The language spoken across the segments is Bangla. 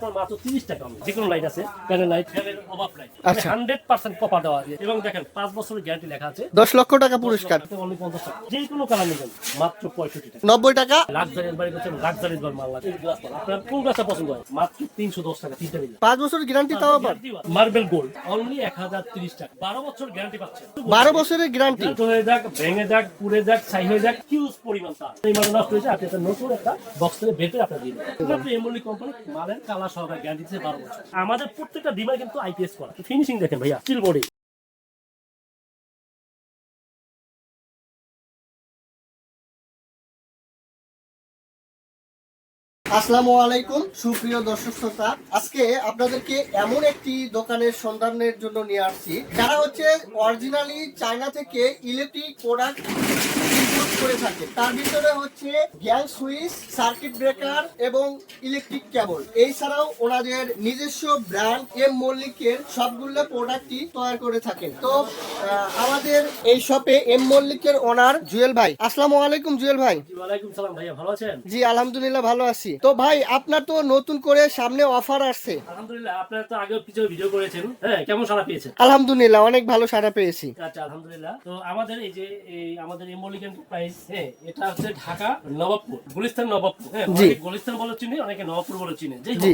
আপনার মাত্র 30 টাকা যে কোনো লাইট আছে প্যানেল লাইট অভাব নাই। 100% দেওয়া আছে। এবং দেখেন 5 বছরের গ্যারান্টি লেখা আছে। দশ লক্ষ টাকা পুরস্কার। অনলি 50 টাকা যে কোনো কালার নেবেন মাত্র 65 টাকা। নব্বই টাকা? লাক্সারিয়াস বাড়ি করছেন লাক্সারিয়াস বাড়ি মাল লাগে। এই গ্লাস মাল। আপনার কোন গ্লাসটা পছন্দ হয়? মাত্র 310 টাকা তিনটা মিলে পাঁচ বছর গ্যারান্টি তাও আবার? মার্বেল গোল্ড অনলি 1030 টাকা। 12 বছর গ্যারান্টি পাচ্ছেন। বারো বছরের গ্যারান্টি হয়ে যাক ভেঙে যাক পুড়ে যাক ছাই হয়ে যাক হিউজ পরিমাণ তার। এই মাল নষ্ট হয়েছে আপনি একটা নতুন একটা বক্স থেকে আপনার দিয়ে দেবেন এমনি কোম্পানি মালের কালার আমাদের প্রত্যেকটা ডিমার কিন্তু আইপিএস করা। ফিনিশিং দেখেন ভাইয়া স্টিল বডি আসসালামু আলাইকুম, সুপ্রিয় দর্শক শ্রোতা। আজকে আপনাদেরকে এমন একটি দোকানের সন্ধানের জন্য নিয়ে আসছি। যারা হচ্ছে অরিজিনালি চায়না থেকে ইলেকট্রিক প্রোডাক্ট করে থাকে। তার ভিতরে হচ্ছে গ্যাস সুইচ সার্কিট ব্রেকার এবং ইলেকট্রিক কেবল। এছাড়াও ওনাদের নিজস্ব ব্র্যান্ড এম মল্লিকের সবগুলো প্রোডাক্টই তৈরি করে থাকেন। তো আমাদের এই শপে এম মল্লিকের ওনার জুয়েল ভাই। আসসালামু আলাইকুম জুয়েল ভাই। ওয়ালাইকুম সালাম ভাইয়া ভালো আছেন? জি আলহামদুলিল্লাহ ভালো আছি। তো ভাই আপনার তো নতুন করে সামনে অফার আসছে। আলহামদুলিল্লাহ আপনারা তো আগেও কিছু ভিডিও করেছেন। হ্যাঁ কেমন সারা পেয়েছেন? আলহামদুলিল্লাহ অনেক ভালো সাড়া পেয়েছি। আচ্ছা আলহামদুলিল্লাহ। তো আমাদের এই যে এই আমাদের এমলিক এন্টারপ্রাইজ হ্যাঁ এটা হচ্ছে ঢাকা নবাবপুর গুলিস্তান নবাবপুর। হ্যাঁ গুলিস্তান বলে চিনে অনেকে নবাবপুর বলে চিনে। যে।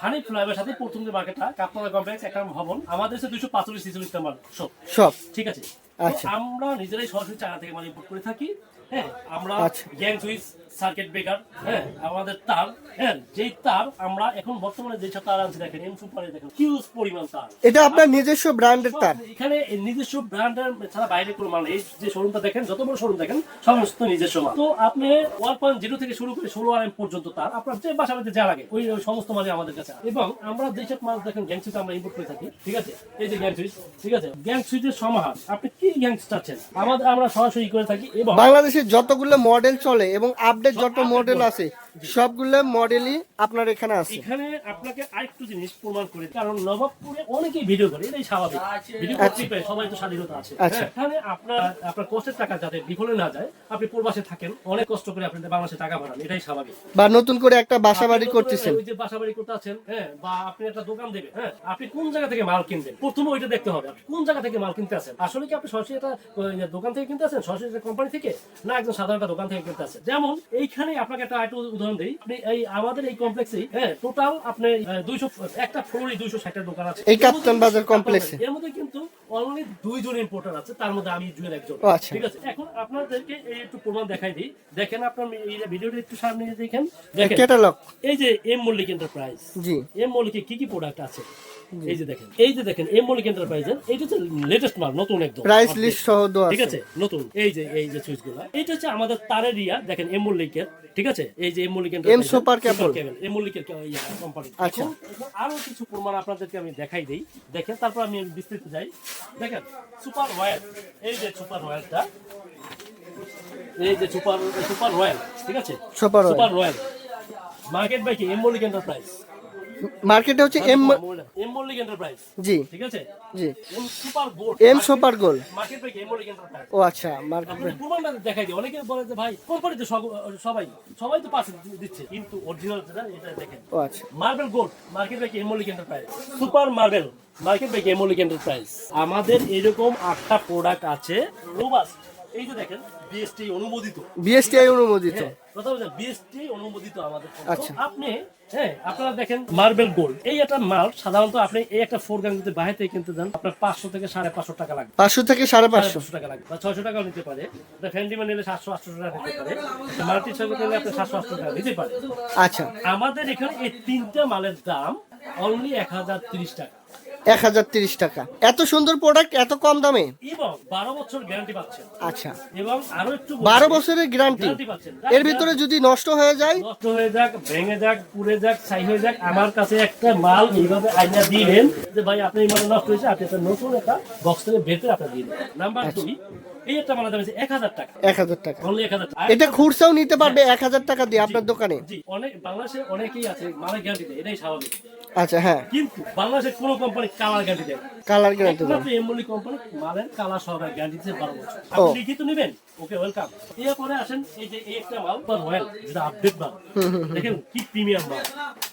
হানি ফ্লাইভের সাথে প্রথম যে মার্কেটটা কাপড় কমপ্লেক্স একটা ভবন। আমাদের দেশে দুশো পাঁচচল্লিশ ছিচল্লিশ নাম্বার সব। সব। ঠিক আছে? আচ্ছা। আমরা নিজেরাই সরাসরি চায়না থেকে মানে ইম্পোর্ট করে থাকি। হ্যাঁ আমরা। গ্যাং সুইচ সার্কিট ব্রেকার হ্যাঁ আমাদের তার হ্যাঁ যেই তার আমরা এখন বর্তমানে যেসব তার আনছি দেখেন এম সুপারে দেখেন হিউজ পরিমাণ তার। এটা আপনার নিজস্ব ব্র্যান্ডের তার? এখানে নিজস্ব ব্র্যান্ডের ছাড়া বাইরে কোনো মাল এই যে শোরুমটা দেখেন যত বড় শোরুম দেখেন সমস্ত নিজস্ব মাল। তো আপনি ওয়ান পয়েন্ট জিরো থেকে শুরু করে ষোলো আর পর্যন্ত তার আপনার যে বাসা বাড়িতে যা লাগে ওই ওই সমস্ত মালই আমাদের কাছে এবং আমরা যেসব মাল দেখেন গ্যাং সুইচ আমরা ইম্পোর্ট করে থাকি ঠিক আছে? এই যে গ্যাং সুইচ ঠিক আছে? গ্যাং সুইচের সমাহার আপনি কি গ্যাং চাচ্ছেন? আমাদের আমরা সরাসরি করে থাকি এবং বাংলাদেশে যতগুলো মডেল চলে এবং আপডেট যত মডেল আছে সবগুলো মডেলই আপনার এখানে আছে। এখানে আপনাকে আরেকটু জিনিস প্রমাণ করে কারণ নবাবপুরে অনেকেই ভিডিও করে এটাই স্বাভাবিক। ভিডিও করতে পারে সবাই তো স্বাধীনতা আছে। আচ্ছা। এখানে আপনার আপনার কষ্টের টাকা যাতে বিফলে না যায় আপনি প্রবাসে থাকেন অনেক কষ্ট করে আপনি বাংলাদেশে টাকা পাঠান এটাই স্বাভাবিক। বা নতুন করে একটা বাসা বাড়ি করতেছেন। ওই যে বাসা বাড়ি করতে আছেন হ্যাঁ বা আপনি একটা দোকান দেবেন হ্যাঁ আপনি কোন জায়গা থেকে মাল কিনবেন? প্রথমে ওইটা দেখতে হবে আপনি কোন জায়গা থেকে মাল কিনতে আছেন? আসলে কি আপনি সরাসরি একটা দোকান থেকে কিনতে আছেন সরাসরি কোম্পানি থেকে? না একজন সাধারণ একটা দোকান থেকে কিনতে আছেন? যেমন এইখানে আপনাকে একটা আরেকটু উদাহরণ দিই। আপনি এই আমাদের এই কমপ্লেক্সে হ্যাঁ টোটাল আপনি দুইশো একটা ফ্লোরে দুইশো ষাটটা দোকান আছে। এই কাপ্তান বাজার কমপ্লেক্সে এর মধ্যে কিন্তু অনলি দুইজন ইম্পোর্টার আছে তার মধ্যে আমি একজন। আচ্ছা। ঠিক আছে? এখন আপনাদেরকে এই একটু প্রমাণ দেখাই দিই। দেখেন আপনার এই ভিডিওটা একটু সামনে দেখেন। দেখেন ক্যাটালগ এই যে এম মল্লিক এন্টারপ্রাইজ জি। এম মল্লিকে কি কি প্রোডাক্ট আছে? এই যে দেখেন এই যে দেখেন এম মল্লিক এন্টারপ্রাইজের এইটা হচ্ছে লেটেস্ট মাল নতুন একদম প্রাইস লিস্ট সহ দেওয়া ঠিক আছে। নতুন এই যে এই যে সুইচগুলো এটা হচ্ছে আমাদের তারের ইয়া দেখেন এম মল্লিকের ঠিক আছে? এই যে M Mallik M super cable. M মল্লিকের কোম্পানি আচ্ছা। আরও কিছু প্রমাণ আপনাদেরকে আমি দেখাই দেই। দেখেন তারপর আমি বিস্তারিত যাই। দেখেন সুপার ওয়্যার এই যে সুপার ওয়্যারটা এই যে সুপার সুপার রয়্যাল ঠিক আছে? Super royal. Super royal market by কি? এম মল্লিক এন্টারপ্রাইজ মার্কেটে হচ্ছে এম এম মল্লিক এন্টারপ্রাইজ জি। ঠিক আছে? জি। M super gold M super gold market by কি এম মল্লিক এন্টারপ্রাইজ ও আচ্ছা মার্কেট প্রমাণটা দেখাই দিই। অনেকে বলে যে ভাই কোম্পানিতে সবাই সবাই তো পাশে দিচ্ছে। কিন্তু অরিজিনাল যেটা এটা দেখেন। ও আচ্ছা। Marble gold market by এমোলিক enterprise super marble market by এমোলিক enterprise আমাদের এরকম আটটা প্রোডাক্ট আছে রোবাস্ট এই যে দেখেন বিএসটি অনুমোদিত। বিএসটিআই অনুমোদিত। হ্যাঁ, কথা বলছেন বিএসটি অনুমোদিত আমাদের আচ্ছা। আপনি হ্যাঁ আপনারা দেখেন মার্বেল গোল্ড এই একটা মাল সাধারণত আপনি এই একটা ফোর গান যদি বাইরে থেকে কিনতে যান আপনার পাঁচশো থেকে সাড়ে পাঁচশো টাকা লাগবে। পাঁচশো থেকে সাড়ে পাঁচশো। টাকা লাগবে বা ছয়শো টাকাও নিতে পারে। ফ্যান্ডিমা নিলে সাতশো আটশো টাকা নিতে পারে। মাল্টি ছয়শো নিলে আপনি সাতশো আটশো টাকা নিতে পারে। আচ্ছা। আমাদের এখানে এই তিনটা মালের দাম অনলি এক হাজার তিরিশ টাকা। এক হাজার তিরিশ টাকা। এত সুন্দর প্রোডাক্ট এত কম দামে? এবং বারো বছর গ্যারান্টি পাচ্ছেন। আচ্ছা। এবং আরও একটু বারো বছরের গ্যারান্টি এর ভিতরে যদি নষ্ট হয়ে যায়? নষ্ট হয়ে যাক ভেঙে যাক পুড়ে যাক ছাই হয়ে যাক আমার কাছে একটা মাল এইভাবে আইনা দিবেন যে ভাই আপনি এই মাল নষ্ট হয়েছে আপনি একটা নতুন একটা বক্স থেকে আপনার দিয়ে দেবেন নাম্বার দুই এই একটা মালের দাম হচ্ছে এক হাজার টাকা। এক হাজার টাকা। অনলি এক হাজার টাকা। এটা খুরসাও নিতে পারবে এক হাজার টাকা দিয়ে আপনার দোকানে? জি অনেক বাংলাদেশে অনেকেই আছে গ্যারান্টি দেয় এটাই স্বাভাবিক। আচ্ছা হ্যাঁ। কিন্তু বাংলাদেশের কোনো কোম্পানি কালার গ্যারান্টি দেয় কালার গ্যারান্টি একমাত্র কোম্পানি মালের কালার সহকারে গ্যারান্টি দিচ্ছে বারো বছর। আপনি লিখিত নেবেন? ওকে ওয়েলকাম এরপরে আসেন এই যে এই একটা মাল বা রয়্যাল যেটা আপডেট মাল। দেখেন কি প্রিমিয়াম মাল।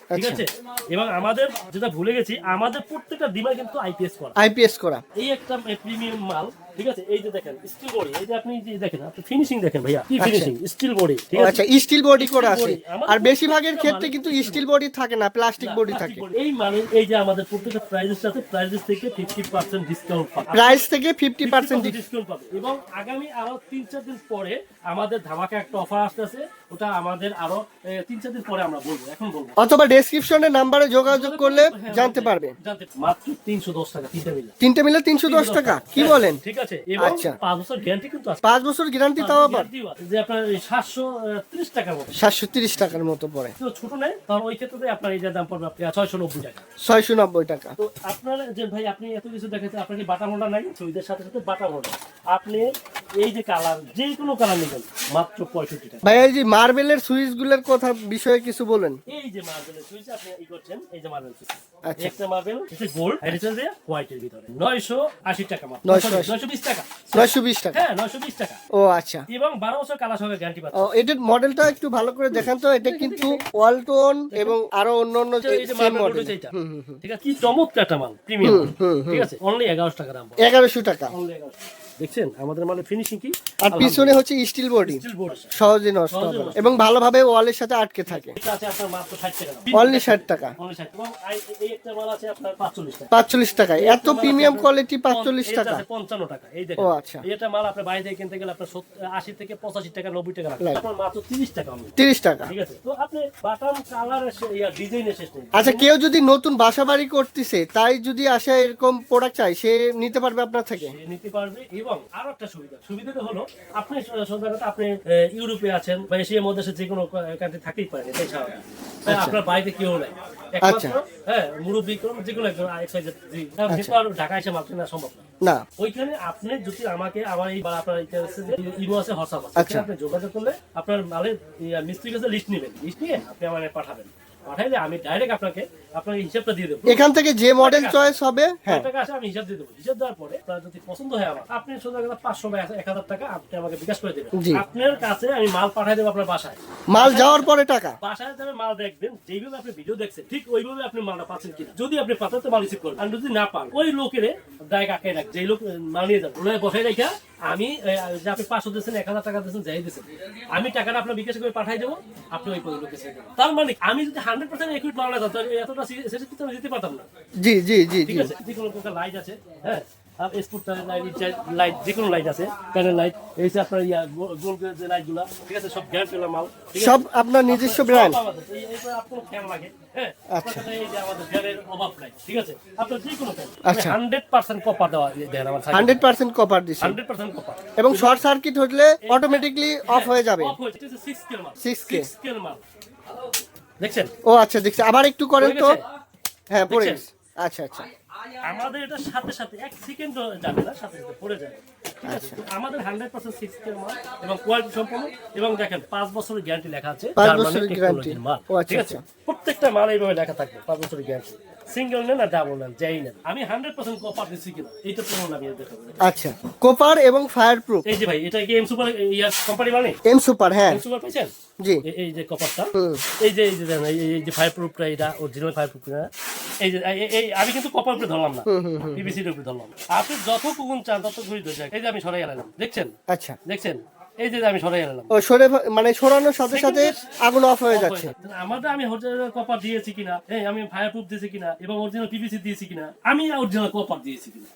ঠিক আচ্ছা। আছে? এবং আমাদের যেটা ভুলে গেছি আমাদের প্রত্যেকটা ডিমান্ড কিন্তু আইপিএস করা। আইপিএস করা। এই একটা প্রিমিয়াম মাল ঠিক আছে? এই যে দেখেন স্টিল বডি এই যে আপনি যে দেখেন আপনি ফিনিশিং দেখেন ভাইয়া কি। ফিনিশিং স্টিল বডি ঠিক আছে? আচ্ছা স্টিল বডি করা আছে। আর বেশিরভাগের ক্ষেত্রে কিন্তু স্টিল বডি থাকে না প্লাস্টিক বডি থাকে। এই মানে এই যে আমাদের প্রত্যেকটা প্রাইজের সাথে থেকে ফিফটি পার্সেন্ট ডিসকাউন্ট পাবে। প্রাইস থেকে ফিফটি পার্সেন্ট ডিসকাউন্ট পাবে। এবং আগামী আরও তিন চার দিন পরে আমাদের ধামাকা একটা অফার আসতেছে ওটা আমাদের আরও এ, তিন চার দিন পরে আমরা বলব এখন বলব। অথবা ডেসক্রিপশনে নাম্বারে যোগাযোগ করলে হ্যাঁ, জানতে পারবে। জানতে মাত্র তিনশো দশ টাকা তিনটা মিলে। তিনটে মিলে তিনশো দশ টাকা কি বলেন? ঠিক আছে এবং আচ্ছা। পাঁচ বছর গ্যারান্টি কিন্তু আছে। পাঁচ বছর গ্যারান্টি তাও আবার? Guarantee আছে যে আপনার সাতশো ত্রিশ টাকার মতো। সাতশো তিরিশ টাকার মতো পড়ে। তো ছোট নেই তাহলে ওই ক্ষেত্রে আপনার এই যে দাম পড়বে আপনি ছয়শো নব্বই টাকা। ছয়শো নব্বই টাকা। তো আপনার যে ভাই আপনি এত কিছু দেখাচ্ছেন আপনার কি বাটা মোটা নাই? ছবিদের সাথে সাথে বাটা মোটা। আপনি এই যে কালার যে কোনো কালার নেবেন মাত্র পঁয়ষট্টি টাকা। ভাই এই যে মার্বেলের সুইচগুলোর কথা বিষয়ে কিছু বলেন। এই যে মার্বেলের সুইচ আপনি ই করছেন এই যে মার্বেল সুইচ। আচ্ছা। একটা মার্বেল এটা গোল্ড এটা যে হোয়াইটের ভিতরে। নয়শো আশি টাকা মাত্র। 980 নয়শো বিশ টাকা। নয়শো বিশ টাকা? হ্যাঁ টাকা। ও আচ্ছা। এবং বারো বছর কালার সঙ্গে গ্যারান্টি পাচ্ছে। ও এটার মডেলটা একটু ভালো করে দেখান তো। এটা কিন্তু ওয়ালটন এবং আরও অন্য অন্য এই যে মডেল ঠিক আছে কি চমৎকার মাল প্রিমিয়াম ঠিক আছে অনলি এগারোশো টাকা দাম। এগারোশো টাকা। অনলি এগারোশো দেখছেন? আমাদের মালের ফিনিশিং কি? আর পিছনে হচ্ছে স্টিল বডি সহজে নষ্ট হবে এবং ভালোভাবে ওয়ালের সাথে আটকে থাকে। অনলি ষাট টাকা। মাল পাঁচচল্লিশ টাকা। এত প্রিমিয়াম কোয়ালিটি পাঁচচল্লিশ টাকা। পঞ্চান্ন টাকা। এই দেখেন। ও আচ্ছা। এটা মাল আপনার বাইরে থেকে কিনতে গেলে আপনার আশি থেকে পঁচাশি টাকা নব্বই টাকা। আপনার মাত্র তিরিশ টাকা তিরিশ টাকা। ঠিক আছে? তো আপনি বাটাম কালার ডিজাইনের শেষ আচ্ছা কেউ যদি নতুন বাসা বাড়ি করতেছে তাই যদি আসে এরকম প্রোডাক্ট চাই সে নিতে পারবে আপনার থেকে? নিতে পারবে। এবং আরও একটা সুবিধা। সুবিধাটা হলো আপনি আপনি ইউরোপে আছেন বা এশিয়ার মধ্যে যে কোনো কান্ট্রি থাকতেই পারেন এটাই স্বাভাবিক। আচ্ছা। আপনার বাড়িতে কেউ নাই। আচ্ছা। হ্যাঁ মুরব্বী যে কোনো একজন আর ঢাকা এসে না সম্ভব না। ওইখানে আপনি যদি আমাকে আমার এই বা আপনার ইমো আছে হোয়াটসঅ্যাপ আছে আচ্ছা। আপনি যোগাযোগ করলে আপনার মালের মিস্ত্রির কাছে লিস্ট নেবেন। লিস্ট নিয়ে আপনি আমার পাঠাবেন। পাঠাইলে আমি ডাইরেক্ট আপনাকে আপনার এই হিসাবটা দিয়ে দেবো। এখান থেকে যে মডেল চয়েস হবে হ্যাঁ। টাকা আসে আমি হিসাব দিয়ে দেবো। হিসাব দেওয়ার পরে আপনার যদি পছন্দ হয় আমার আপনি সোজা কথা পাঁচশো বা এক হাজার টাকা আপনি আমাকে বিকাশ করে দেবেন। জি। আপনার কাছে আমি মাল দেবো আপনার বাসায়। মাল যাওয়ার পরে টাকা। বাসায় যাবে মাল দেখবেন যেইভাবে আপনি ভিডিও দেখছেন ঠিক ওইভাবে আপনি মালটা পাচ্ছেন কিনা। যদি আপনি তো মাল রিসিভ করবেন আর যদি না পান ওই লোকের দায় কাকে রাখ যেই লোক আহ, মাল নিয়ে যাবে। ওনার বসাই রেখা আমি আহ, যে আপনি পাঁচশো দিয়েছেন এক হাজার টাকা দিয়েছেন যাই দিয়েছেন আমি টাকাটা আপনার বিকাশ করে পাঠাই দেবো আপনি ওই লোকে ছেড়ে দেবেন। তার মানে আমি যদি হান্ড্রেড পার্সেন্ট একুইট মাল না তাহলে এতটা সেটা কিন্তু আমি দিতে পারতাম না। জি জি জি ঠিক আছে? যে কোনো প্রকার লাইট আছে হ্যাঁ? আর স্পুট লাইট লাইট যে কোনো লাইট আছে প্যানেল লাইট এই যে আপনার ইয়া গোল গোল যে লাইটগুলো ঠিক আছে? সব গ্যারান্টি মাল সব আপনার নিজস্ব ব্র্যান্ড সব আমাদের। এই- এইগুলো আপনার ফ্যান লাগে হ্যাঁ? আচ্ছা। এই যে আমাদের ফ্যানের অভাব নাই ঠিক আছে? আপনার যে কোনো ফ্যান আচ্ছা। হান্ড্রেড পার্সেন্ট কপার দেওয়া দেন আমার হান্ড্রেড পার্সেন্ট কপার দিছে। হান্ড্রেড পার্সেন্ট কপার এবং শর্ট সার্কিট হলে অটোমেটিকলি অফ হয়ে যাবে। অফ স্কেল মাল। 6K স্কেল মাল। দেখছেন? ও আচ্ছা দেখছি। আবার একটু করেন তো। হ্যাঁ পড়ে আচ্ছা আচ্ছা। আমাদের এটা সাথে সাথে এক সেকেন্ড যাবে না সাথে সাথে পড়ে। তো আমাদের হান্ড্রেড পার্সেন্ট সিক্স মাল এবং কোয়ালিটি সম্পন্ন এবং দেখেন পাঁচ বছরের গ্যারান্টি লেখা আছে পাঁচ জার্মানির বছরের technology guarantee। মাল আচ্ছা, ঠিক আছে? আচ্ছা। প্রত্যেকটা মাল এইভাবে লেখা থাকবে পাঁচ বছরের গ্যারান্টি সিঙ্গেল নেন আর ডাবল নেন যাই নেন। আমি হান্ড্রেড পার্সেন্ট কপার দিচ্ছি কিনা এইটা প্রমাণ আমি দেখাবো আচ্ছা কোপার এবং ফায়ার প্রুফ এই যে ভাই এটা কি এম সুপার ইয়ার কোম্পানি মানে এম সুপার হ্যাঁ। এম সুপার পাইছেন? জি। এই- যে কপারটা এই যে এই যে এই- এই যে ফায়ার প্রুফটা এটা অরিজিনাল ফায়ার প্রুফ না এই যে এই- আমি কিন্তু কপার উপরে ধরলাম না। পিভিসির উপরে ধরলাম। আপনি যত কুকুন চান তত ঘুরি ধরে। এই যে আমি সরাই গেলাম দেখছেন? আচ্ছা। দেখছেন? এই যে আমি সরাই ও সরে মানে সরানোর সাথে সাথে আগুন অফ হয়ে যাচ্ছে। আমাদের আমি অরিজিনাল কপার দিয়েছি কিনা? এই আমি ফায়ার প্রুফ দিয়েছি কিনা? এবং অরিজিনাল পিভিসি দিয়েছি কিনা? আমি অরিজিনাল কপার দিয়েছি কিনা?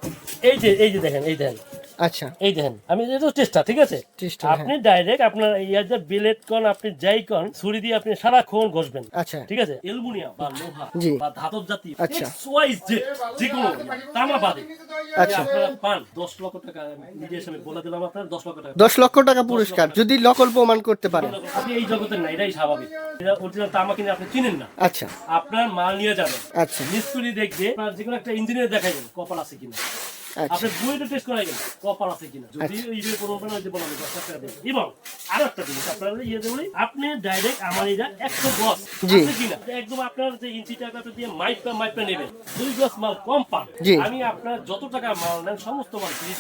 এই যে এই যে দেখেন এই দেখেন। আচ্ছা। এই দেখেন আমি এটা চেষ্টা ঠিক আছে? হ্যাঁ। আপনি ডাইরেক্ট আপনার যে বিলেট কন আপনি যাই কন ছুরি দিয়ে আপনি সারাক্ষণ ঘষবেন। আচ্ছা। ঠিক আছে? অ্যালুমিনিয়াম বা লোহা জি। বা ধাতব জাতি আচ্ছা। সোয়াইজ যে যে কোনো তামা বাদে আচ্ছা। আপনারা পান দশ লক্ষ টাকা বলে দিলাম আপনার দশ লক্ষ টাকা। দশ লক্ষ টাকা পুরস্কার যদি নকল প্রমাণ করতে পারেন। আপনি এই জগতের না এটাই স্বাভাবিক। অরিজিনাল তামা কিনে আপনি চিনেন না। আচ্ছা। আপনার মাল নিয়ে যাবেন। আচ্ছা। মিস্ত্রি দেখবে আপনার যে কোনো একটা ইঞ্জিনিয়ার দেখাবেন কপাল আছে কিনা। আপনি দুইটা টেস্ট করাই গেল কপার আছে কিনা? যদি এই যে কোনো যে বলা টাকা এবং আরও একটা জিনিস আপনারা ইয়ে দেবেন আপনি ডাইরেক্ট আমার এটা একশো আছে কিনা? একদম আপনার যে ইঞ্চি টাকাটা দিয়ে মাইপটা নেবেন। দুই মাল কম পান। আমি আপনার যত টাকা মাল নেন সমস্ত মাল ফ্রি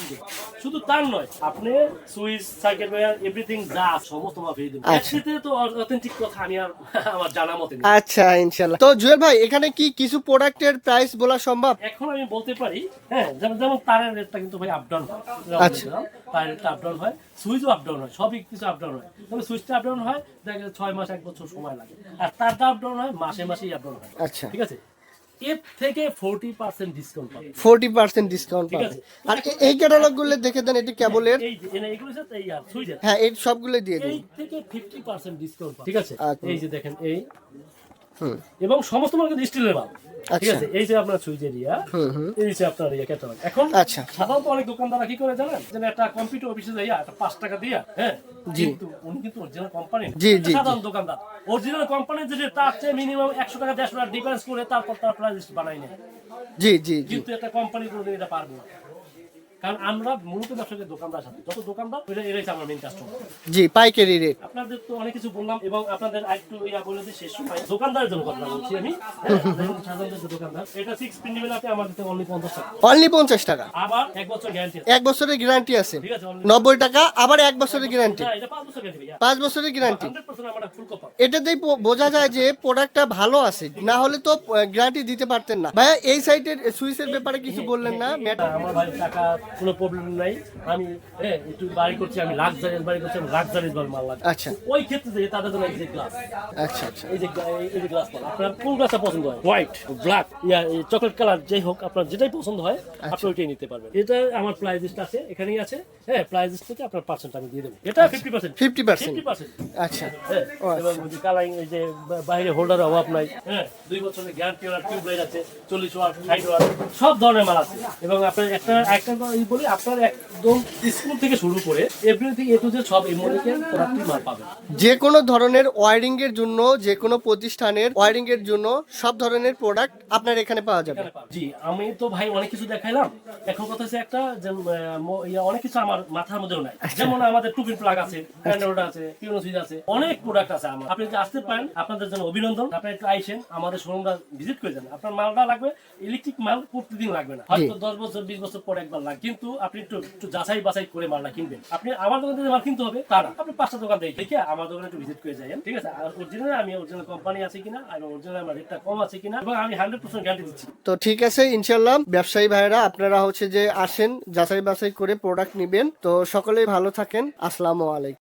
শুধু তার নয় আপনি সুইচ সার্কিট ওয়্যার এভরিথিং যা সমস্ত মাল ফ্রি দেবেন আচ্ছা। একসাথে তো অথেন্টিক কথা আমি আর আমার জানা মতে আচ্ছা ইনশাল্লাহ। তো জুয়েল ভাই এখানে কি কিছু প্রোডাক্টের প্রাইস বলা সম্ভব? এখন আমি বলতে পারি হ্যাঁ যেমন তারের রেটটা কিন্তু ভাই আপডাউন হয়। আচ্ছা। তারের রেটটা আপডাউন হয় সুইচও আপডাউন হয় সবই কিছু আপডাউন হয়। তবে সুইচটা আপডাউন হয় দেখা ছয় মাস এক বছর সময় লাগে। আর তারটা আপডাউন হয় মাসে মাসেই আপডাউন হয়। আচ্ছা। ঠিক আছে? এর থেকে ফোরটি পার্সেন্ট ডিসকাউন্ট পাবে ফোরটি পার্সেন্ট ডিসকাউন্ট ঠিক পাবে। আর এই ক্যাটালগগুলো দেখে দেন এটি কেবলের? এই যে এনে এগুলো এই আর সুইচের। হ্যাঁ এই সবগুলো দিয়ে দিন। এই থেকে ডিসকাউন্ট ঠিক আছে? আচ্ছা। এই যে দেখেন এই এবং সমস্ত মাল কিন্তু স্টিলের মাল ঠিক আচ্ছা। আছে? এই যে আপনার সুইচ এরিয়া এই যে আপনার ইয়ে ক্যাটালগ এখন আচ্ছা। সাধারণত অনেক দোকানদাররা কি করে জানেন? যে একটা কম্পিউটার অফিসে যাইয়া একটা পাঁচ টাকা দিয়া হ্যাঁ? কিন্তু উনি কিন্তু অরিজিনাল কোম্পানি সাধারণ দোকানদার। অরিজিনাল কোম্পানি যে তার চেয়ে মিনিমাম একশো টাকা দেড়শো টাকা ডিফারেন্স করে তারপর তার প্রাইস বানাই নেয়। জি জি কিন্তু একটা কোম্পানি কোনোদিন এটা পারবে না। কারণ আমরা মূলত ব্যবসা করি দোকানদার সাথে। যত দোকানদার ওইটা এরাই আমার মেইন কাস্টমার জি পাইকারি রেট আপনাদের তো অনেক কিছু বললাম এবং আপনাদের আরেকটু ইয়া বলে যে শেষ সময় দোকানদারের জন্য কথা বলছি আমি। সাধারণত দোকানদার। এটা নেবেন আপনি আমার অনলি পঞ্চাশ টাকা। অনলি পঞ্চাশ টাকা? আবার এক বছর গ্যারান্টি এক বছরের গ্যারান্টি আছে। ঠিক আছে only- নব্বই টাকা আবার এক বছরের গ্যারান্টি এটা বছর গ্যারান্টি বছরের গ্যারান্টি আমার ফুল এটাতেই বোঝা যায় যে প্রোডাক্টটা ভালো আছে। না হলে তো গ্যারান্টি দিতে পারতেন না। ভাইয়া এই সাইটের সুইচের ব্যাপারে কিছু বললেন না ম্যাট আমার ভাই টাকা কোনো প্রবলেম নাই। আমি হ্যাঁ একটু বাড়ি করছি আমি লাক্সারিয়াস বাড়ি করছি আমি লাক্সারিয়াস মাল লাগবে। আচ্ছা। ওই ক্ষেত্রে যে তাদের জন্য এই যে গ্লাস আচ্ছা আচ্ছা। এই যে এই- যে গ্লাস পান আপনার কোন গ্লাসটা পছন্দ হয়? হোয়াইট ব্ল্যাক ইয়া চকলেট কালার যাই হোক আপনার যেটাই পছন্দ হয় আপনি ওইটাই নিতে পারবেন। এটা আমার প্রাইস লিস্ট আছে এখানেই আছে। হ্যাঁ প্রাইস লিস্ট থেকে আপনার পার্সেন্ট আমি দিয়ে দেবো। এটা ফিফটি পার্সেন্ট ফিফটি পার্সেন্ট আচ্ছা। হ্যাঁ, আচ্ছা। এবং ওই যে কালারিং এই যে বাইরে হোল্ডারের অভাব নাই। হ্যাঁ দুই বছরের গ্যারান্টি ওয়ার টিউব লাইট আছে চল্লিশ ওয়াট ষাট ওয়াট সব ধরনের মাল আছে। এবং আপনার একটা একটা বলি আপনার একদম স্কুল থেকে শুরু করে এভরিথিং এ টু জেড সব মাল পাবেন যে কোনো ধরনের ওয়ারিং এর জন্য যে কোনো প্রতিষ্ঠানের ওয়ারিং এর জন্য সব ধরনের প্রোডাক্ট আপনার এখানে পাওয়া যাবে। জি আমি তো ভাই অনেক কিছু দেখাইলাম। এখন কথা হচ্ছে একটা যে অনেক কিছু আমার মাথার মধ্যেও নাই। যেমন আমাদের টুপির প্লাগ আছে প্যান্ডোড আছে পিওনো সুইচ আছে অনেক প্রোডাক্ট আছে আমার। আপনি যদি আসতে পারেন আপনাদের জন্য অভিনন্দন। আপনি একটু আইসেন আমাদের শোরুমটা ভিজিট করে যান আপনার মালটা লাগবে ইলেকট্রিক মাল প্রতিদিন লাগবে না। হয়তো দশ বছর বিশ বছর পরে একবার লাগে কিন্তু আপনি একটু একটু যাচাই বাছাই করে মালটা কিনবেন। আপনি আমার দোকান থেকে মাল কিনতে হবে তারা আপনি পাঁচটা দোকান দেখে দেখে আমার দোকানে একটু ভিজিট করে যাবেন ঠিক আছে? আর অরিজিনাল আমি অরিজিনাল কোম্পানি আছে কিনা, আর অরিজিনাল আমার রেটটা কম আছে কিনা, এবং আমি হান্ড্রেড পার্সেন্ট গ্যারান্টি দিচ্ছি। তো ঠিক আছে ইনশাল্লাহ ব্যবসায়ী ভাইরা আপনারা হচ্ছে যে আসেন, যাচাই বাছাই করে প্রোডাক্ট নিবেন। তো সকলেই ভালো থাকেন। আসসালামু আলাইকুম।